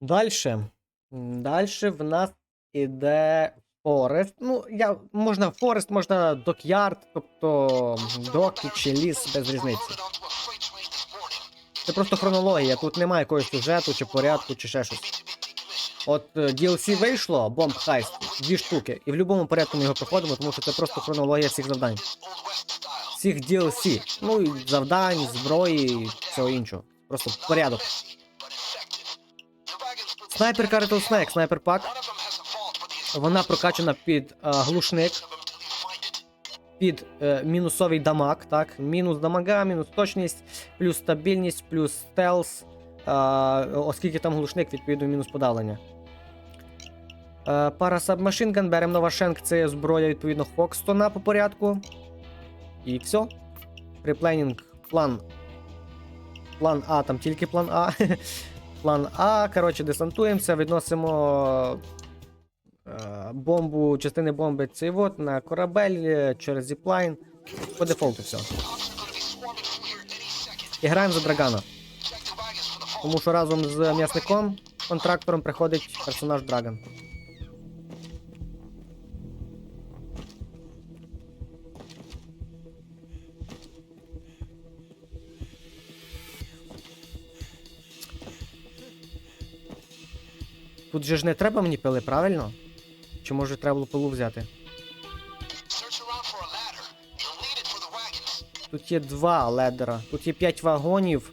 Дальше. Дальше в нас іде Форест. Ну, я, можна Форест, можна Докярд, тобто доки чи ліс без різниці. Це просто хронологія, тут немає якогось сюжету, чи порядку, чи ще щось. От е, DLC вийшло, бомб хайст, дві штуки, і в будь-якому порядку ми його проходимо, тому що це просто хронологія всіх завдань. Всіх DLC. Ну і завдань, зброї і всього іншого. Просто порядок. Снайперка Rattlesnake, снайпер пак. Вона прокачана під е, глушник, під е, мінусовий дамаг, так? Мінус дамага, мінус точність, плюс стабільність, плюс стелс. Е, оскільки там глушник, відповідно, мінус подавлення. Е, пара Submachine беремо Новашенк, це зброя, відповідно, Хокстона по порядку. І все. Припленінг, план. План А, там тільки план А. план А. Коротше, десантуємося, відносимо е, бомбу, частини бомби цей вот на корабель е, через зіплайн. По дефолту все. І граємо за Драгана. Тому що разом з м'ясником, контрактором приходить персонаж Драгон. Тут же ж не треба мені пили, правильно? Чи може треба було пилу взяти? Тут є два ледера. Тут є 5 вагонів.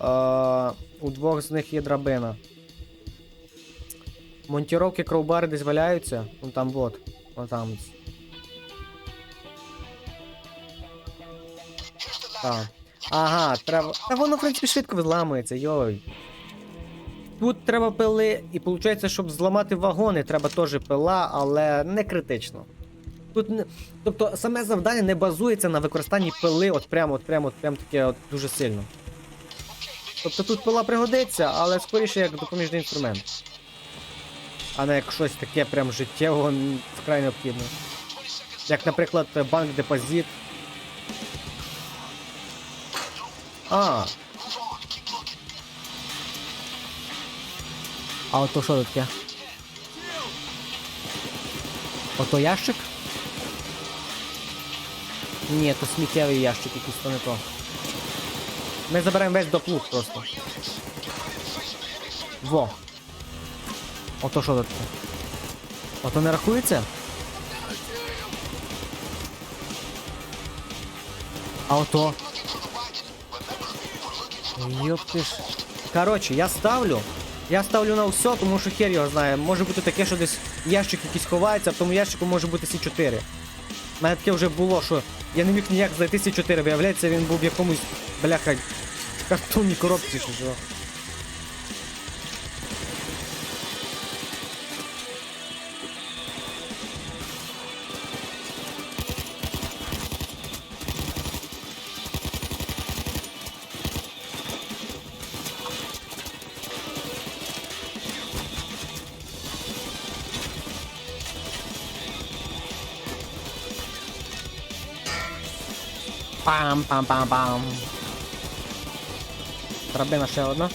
Е, у двох з них є драбина. Монтіровки кроубари десь валяються. Вон там вот. Вон там. Так. Ага, треба. Та воно, в принципі, швидко відламується, йой. Тут треба пили, і виходить, щоб зламати вагони, треба теж пила, але не критично. Тут не... Тобто саме завдання не базується на використанні пили, от прямо, от прямо, от прямо таке от дуже сильно. Тобто тут пила пригодиться, але скоріше як допоміжний інструмент. А не як щось таке прям життєво вкрай необхідне. Як, наприклад, банк депозит. А. А ото що таке? Ото ящик? Ні, то сміттєвий ящик якийсь то не то. Ми заберемо весь доплуг просто. Во. Ото що тут таке? Ото не рахується? А ото. Йопти ж. Коротше, я ставлю. Я ставлю на все, тому що хер його знає. Може бути таке, що десь ящик якийсь ховається, а в тому ящику може бути С4. У мене таке вже було, що я не міг ніяк знайти С4, виявляється, він був в якомусь, бляха, картонній коробці чи що. Пам-пам-пам-пам. Драбина ще одна.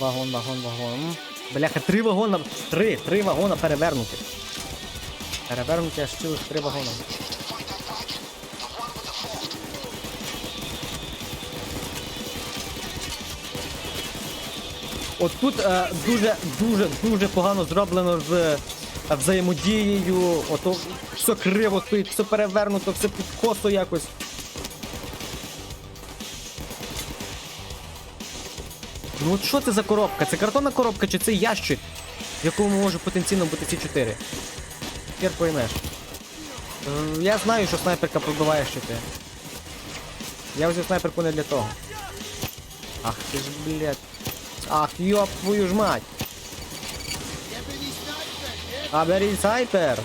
Вагон, вагон, вагон. Бляха, три вагона. Три, три вагона перевернути. Перевернути аж цілих три вагона. От тут е, дуже, дуже, дуже погано зроблено з е, взаємодією. Ото все криво стоїть, все перевернуто, все під косо якось. Ну от що це за коробка? Це картонна коробка чи це ящик, в якому може потенційно бути С4? Хер поймеш. Е, Я знаю, що снайперка пробиває щити. Я взяв снайперку не для того. Ах ти ж, блядь. Ах, ёб твою ж мать. А бери снайпер.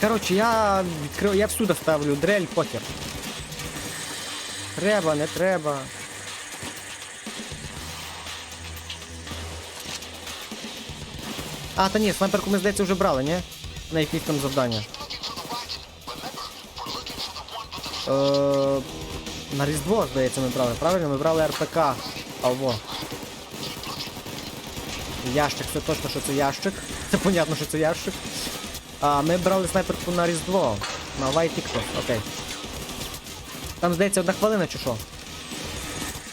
Короче, я відкрив, я всюди ставлю дрель, покер. Треба, не треба. А, та ні, снайперку ми, здається, вже брали, ні? На якісь там завдання. Е, На Різдво, здається, ми брали, правильно? Ми брали РПК. Алло. Ящик, це точно, що це ящик. Це понятно, що це ящик. А ми брали снайперку на Різдво. На TikTok, окей. Там, здається, одна хвилина чи що?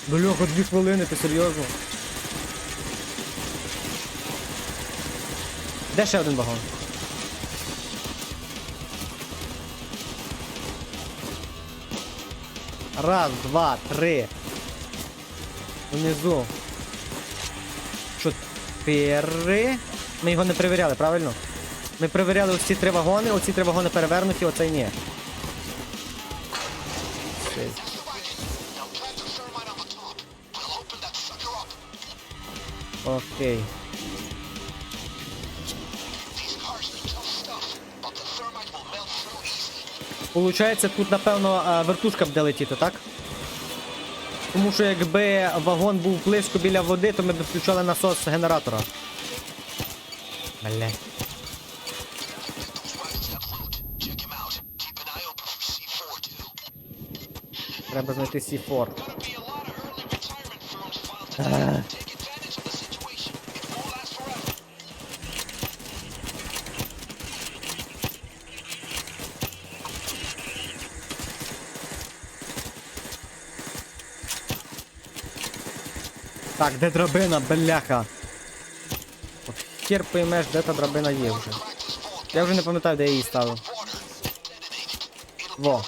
Бляха, дві хвилини, ти серйозно? Де ще один вагон? Раз, два, три. Внизу. Чотири. Ми його не перевіряли, правильно? Ми перевіряли оці три вагони, оці три вагони перевернуті, оцей ні. Окей. Получається, тут, напевно, вертушка буде летіти, так? Тому що якби вагон був близько біля води, то ми б включали насос генератора. Бля. Треба знайти C4. Е. Так, де драбина, бляха? Хер поймеш, де та драбина є вже. Я вже не пам'ятаю, де я її ставив. Во.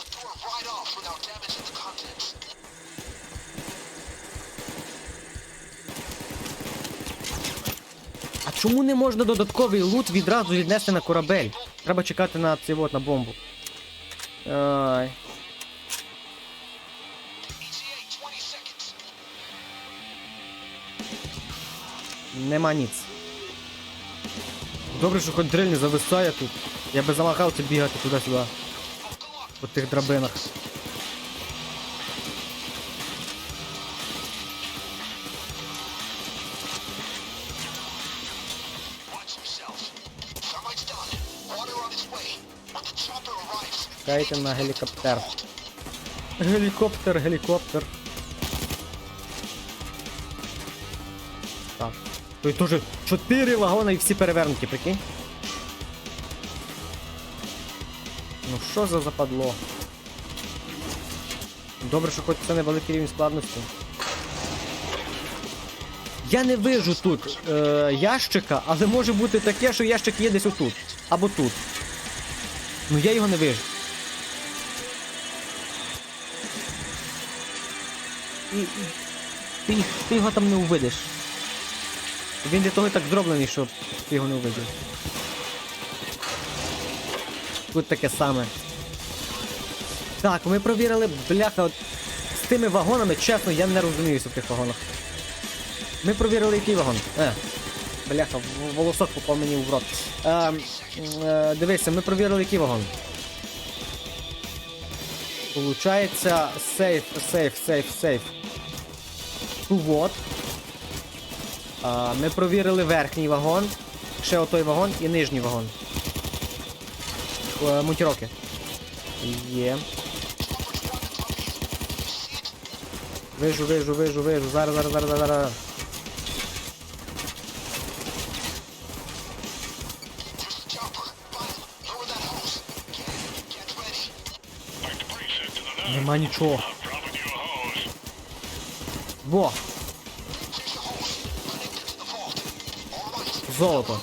А чому не можна додатковий лут відразу віднести на корабель? Треба чекати на цей вот, на бомбу. Ай. Нема ніц. Добре, що хоч дрель не зависає тут. Я би замахався бігати туди-сюди. По тих драбинах. Чекайте на гелікоптер. Гелікоптер, гелікоптер. Так. Той теж 4 вагони і всі перевернуті, прикинь. Ну що за западло? Добре, що хоч це невеликий рівень складності. Я не вижу тут е, ящика, але може бути таке, що ящик є десь отут. Або тут. Ну я його не вижу. І, і, ти, їх- ти його там не увидиш. Він для того і так зроблений, щоб ти його не увидів. Тут таке саме. Так, ми провірили, бляха, от з тими вагонами, чесно, я не розуміюся в тих вагонах. Ми провірили який вагон. Е, бляха, волосок попав мені в рот. Е, е, дивися, ми провірили який вагон. Получається сейф, сейф, сейф, сейф. Ну вот. А, ми провірили верхній вагон, ще отой вагон і нижній вагон. Е, Мунтіроки. Є. Вижу, вижу, вижу, вижу. Зараз, зараз, зараз, зараз. Нема нічого. Во! Золото.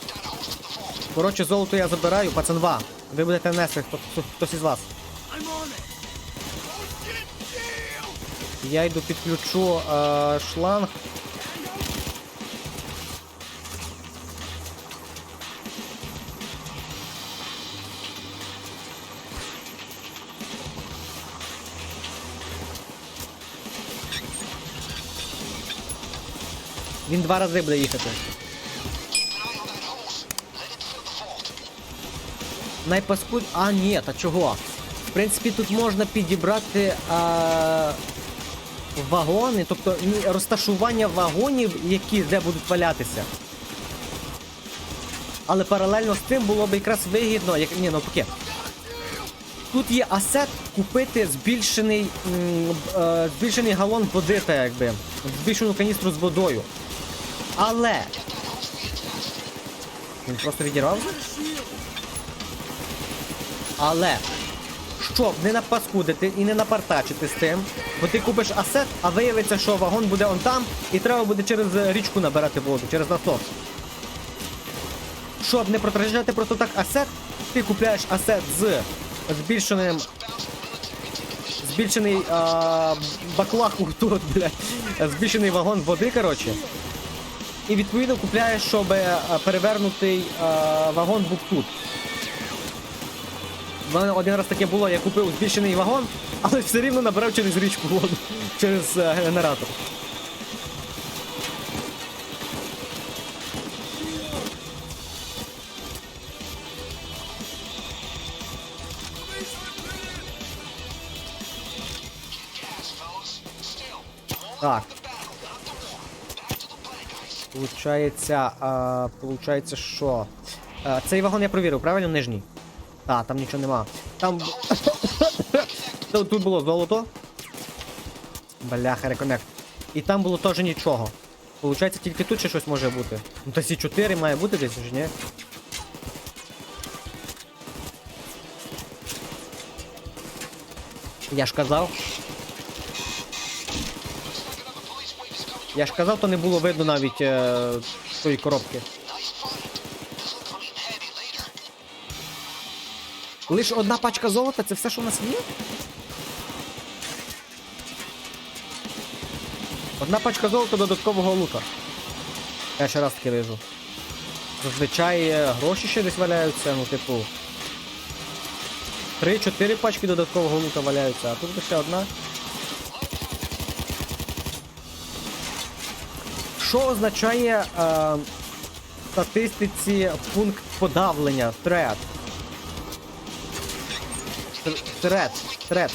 Коротше, золото я забираю, пацанва. Ви будете нести, хто, хто, хтось із вас. Я йду підключу е, шланг. Він два рази буде їхати. Найпаскуд... А, ні, та чого? В принципі, тут можна підібрати а... вагони, тобто розташування вагонів, які де будуть валятися. Але паралельно з тим було б якраз вигідно, як. Ні, навпаки. Тут є асет, купити збільшений, е, збільшений галон води, так якби. Збільшену каністру з водою. Але. Він просто відірвався? Але. Щоб не напаскудити і не напартачити з тим, бо ти купиш асет, а виявиться, що вагон буде он там, і треба буде через е, річку набирати воду, через насос. Щоб не протрачати просто так асет, ти купляєш асет з збільшеним. Збільшений а, баклак тут, блядь, збільшений вагон води, коротше. І відповідно купляєш, щоб е, перевернутий а, вагон був тут. У мене один раз таке було, я купив збільшений вагон, але все рівно набрав через річку воду, через е, генератор. Получається, а, получається, що? А, цей вагон я провірив, правильно? Нижній. Так, там нічого нема. Там. Тут було золото. Бляха, реконект. І там було теж нічого. Получається, тільки тут ще щось може бути. Ну та сі 4 має бути десь, чи ні? Я ж казав. Я ж казав, то не було видно навіть е, тої коробки. Лише одна пачка золота, це все, що у нас є? Одна пачка золота додаткового лута. Я ще раз таки вижу. Зазвичай е, гроші ще десь валяються, ну типу. 3-4 пачки додаткового лута валяються, а тут лише одна. Що означає е, в статистиці пункт подавлення? Трет. Тр- Трет. Трет.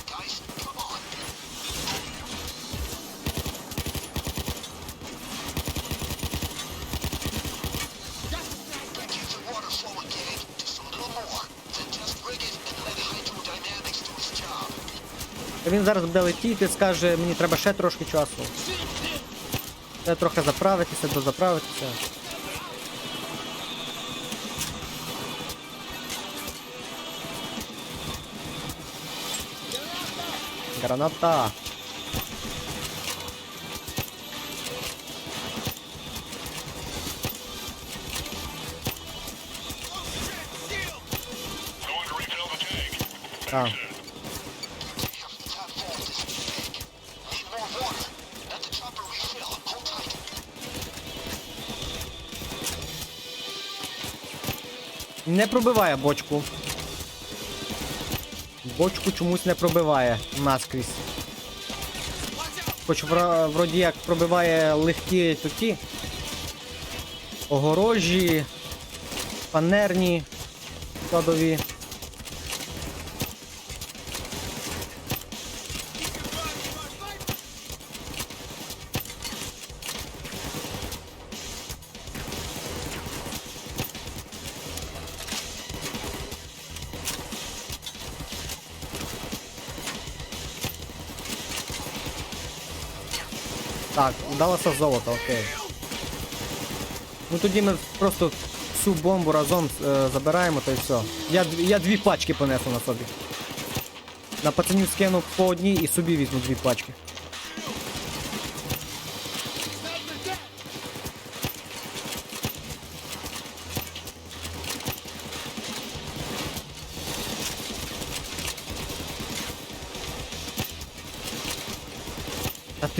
Він зараз буде летіти, скаже, мені треба ще трошки часу. Треба трохи заправитися, дозаправитися. Граната. А. Не пробиває бочку. Бочку чомусь не пробиває наскрізь. Хоч вроді як пробиває легкі такі. Огорожі, фанерні, складові. Так, удалося золото, окей. Ну тоді ми просто всю бомбу разом е, забираємо та й все. Я, я дві пачки понесу на собі. На пацанів скину по одній і собі візьму дві пачки.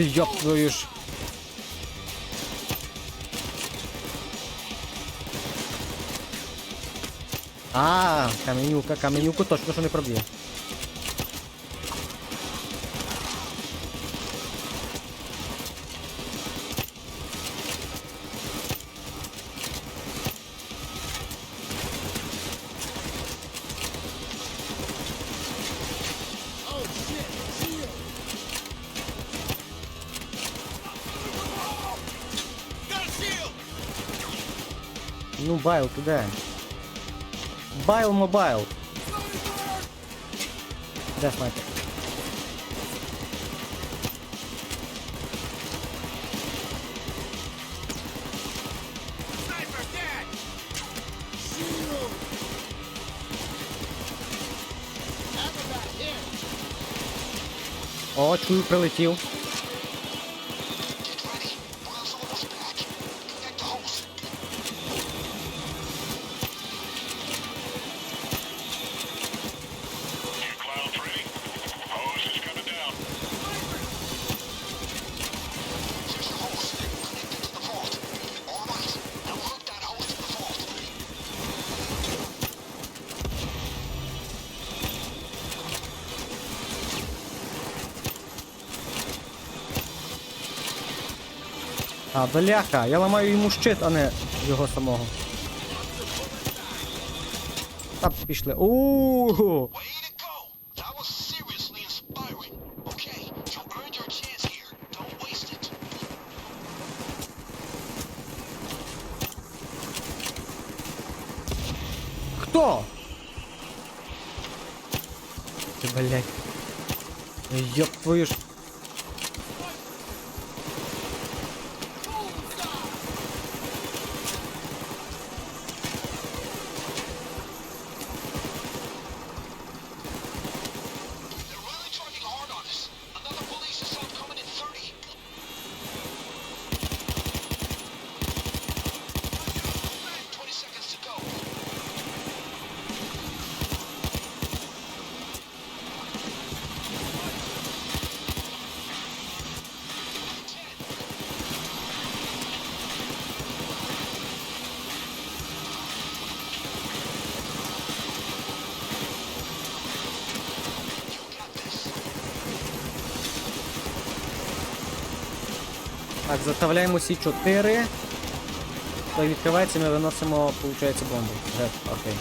Ти йоп твою ж. А, каменюка, каменюку точно що не проб'є. Байл, куда? Байл мобайл. Да, снайпер. О, чую, пролетел. А, бляха, я ламаю йому щит, а не його самого. Та пішли. Ууу! Хто? Ти, блядь. Ёб твою ж. Так, заставляємо всі 4. То відкривається, ми виносимо, виходить, бомбу. Окей.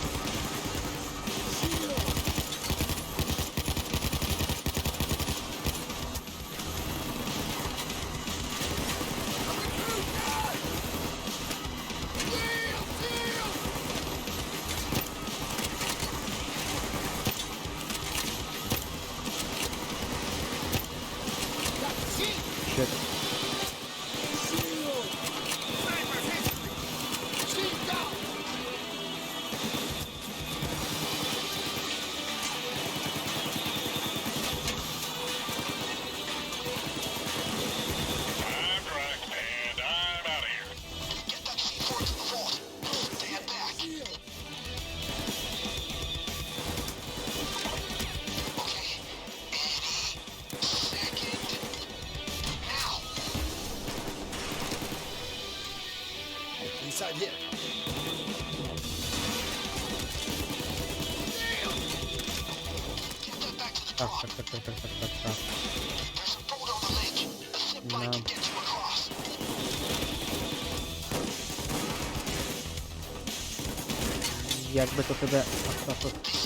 Way to you.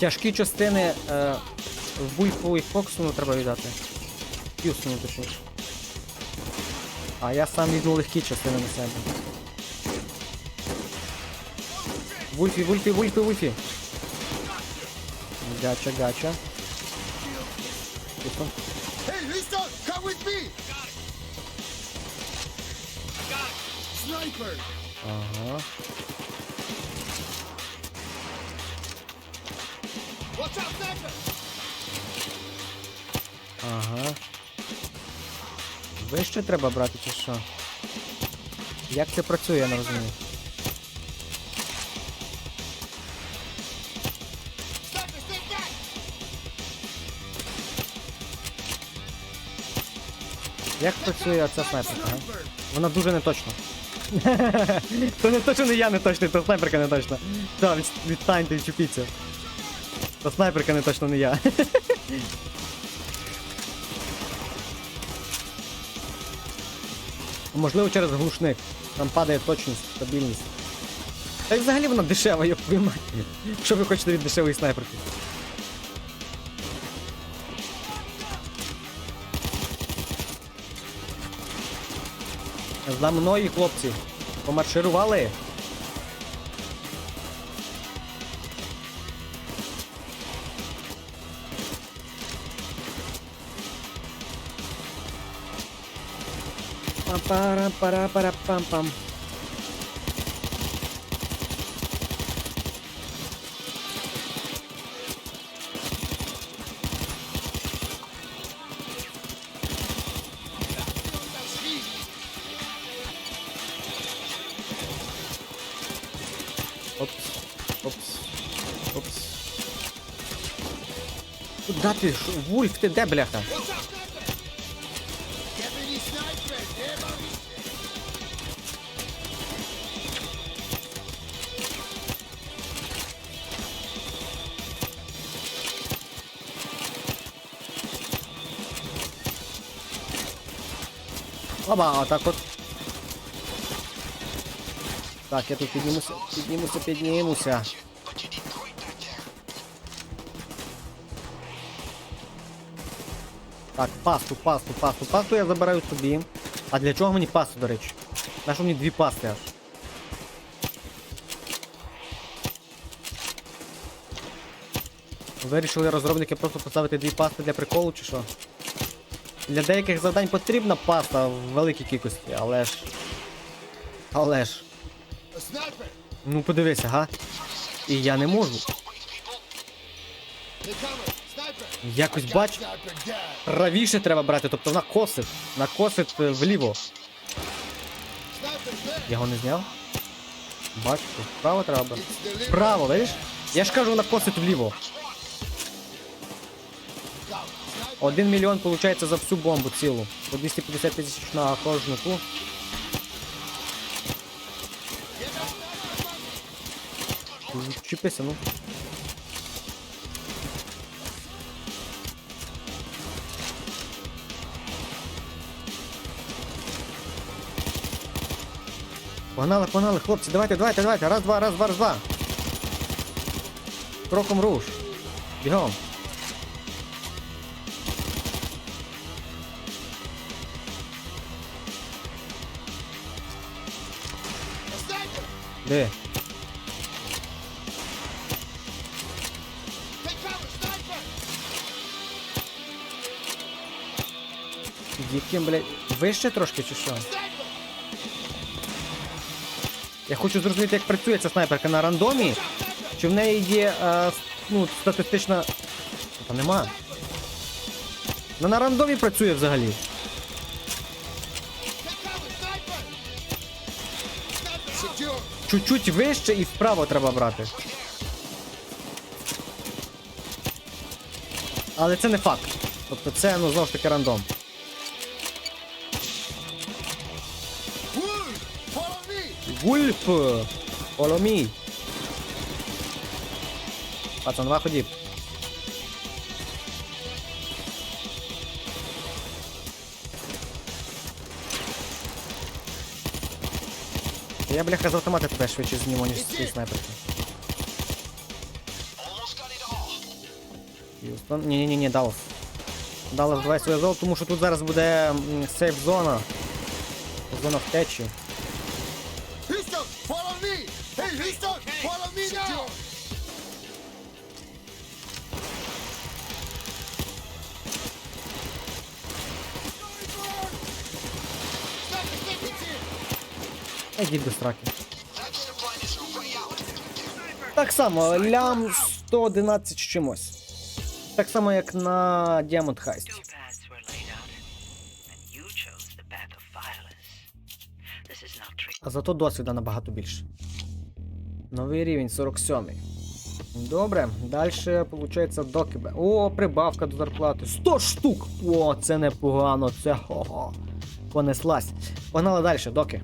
Тяжкі частини е, Вульфу і Фоксону треба віддати. Х'юстону точніше. А я сам візьму легкі частини на себе. Вульфі, Вульфі, Вульфі, Вульфі. Гача, гача. Х'юстон. Hey, Listo, come with me. Sniper. Ага. Ага. Вище треба брати чи що? Як це працює, я не розумію. Як працює оця снайперка? Вона дуже неточна. То не то, що не я не точний, то снайперка не точна. Так, від, відстаньте, відчепіться. То снайперка не точно не я. Можливо, через глушник. Там падає точність, стабільність. Та й взагалі вона дешева, як ви мать. Що ви хочете від дешевої снайперки? За мною, хлопці. Помарширували. Пам-пара-пара-пара-пам-пам. Куда ти? Ш- Вульф, ти де, бляха? Watch out, sniper! Get me these snipers! Yeah, buddy. Оба, отак от. Так, я тут піднімуся, піднімуся, піднімуся. Так, пасту, пасту, пасту. Пасту я забираю собі. А для чого мені пасту, до речі? На що мені дві пасти аж? Вирішили розробники просто поставити дві пасти для приколу чи що? Для деяких завдань потрібна паста в великій кількості, але ж. Але ж. Ну подивися, га? І я не можу. Якось бач, правіше треба брати, тобто вона косить. Вона е, вліво. Я його не зняв. Бачу, вправо треба брати. Вправо, видиш? Я ж кажу, вона косить вліво. Один мільйон виходить за всю бомбу цілу. По 250 тисяч на кожну ту. Чіпися, ну. Погнали, погнали, хлопці, давайте, давайте, давайте. Раз, два, раз, два, раз, два. Кроком руш. Бігом. Де? Яким, блядь, вище трошки чи що? Я хочу зрозуміти, як працює ця снайперка на рандомі. Чи в неї є е, ну, статистична. Та нема. Вона на рандомі працює взагалі. Чуть-чуть вище і вправо треба брати. Але це не факт. Тобто це ну знову ж таки рандом. me! Вульф! Follow me! Пацан, два ході. Я, бляха, з автомата тебе швидше зніму, ніж з цієї снайперки. Юстон. Ні-ні-ні, Даллас. Даллас, давай своє золото, тому що тут зараз буде м, сейф-зона. Зона втечі. Houston! Follow me! Hey, Houston! Follow me now! Sniper's до страки. Так само, лям 111 чимось. Так само, як на Diamond Heist. Зато досвіда набагато більше. Новий рівень 47. Добре, далі виходить докибе. О, прибавка до зарплати. 100 штук! О, це непогано, це хо-хо. Понеслась. Погнали далі, доки.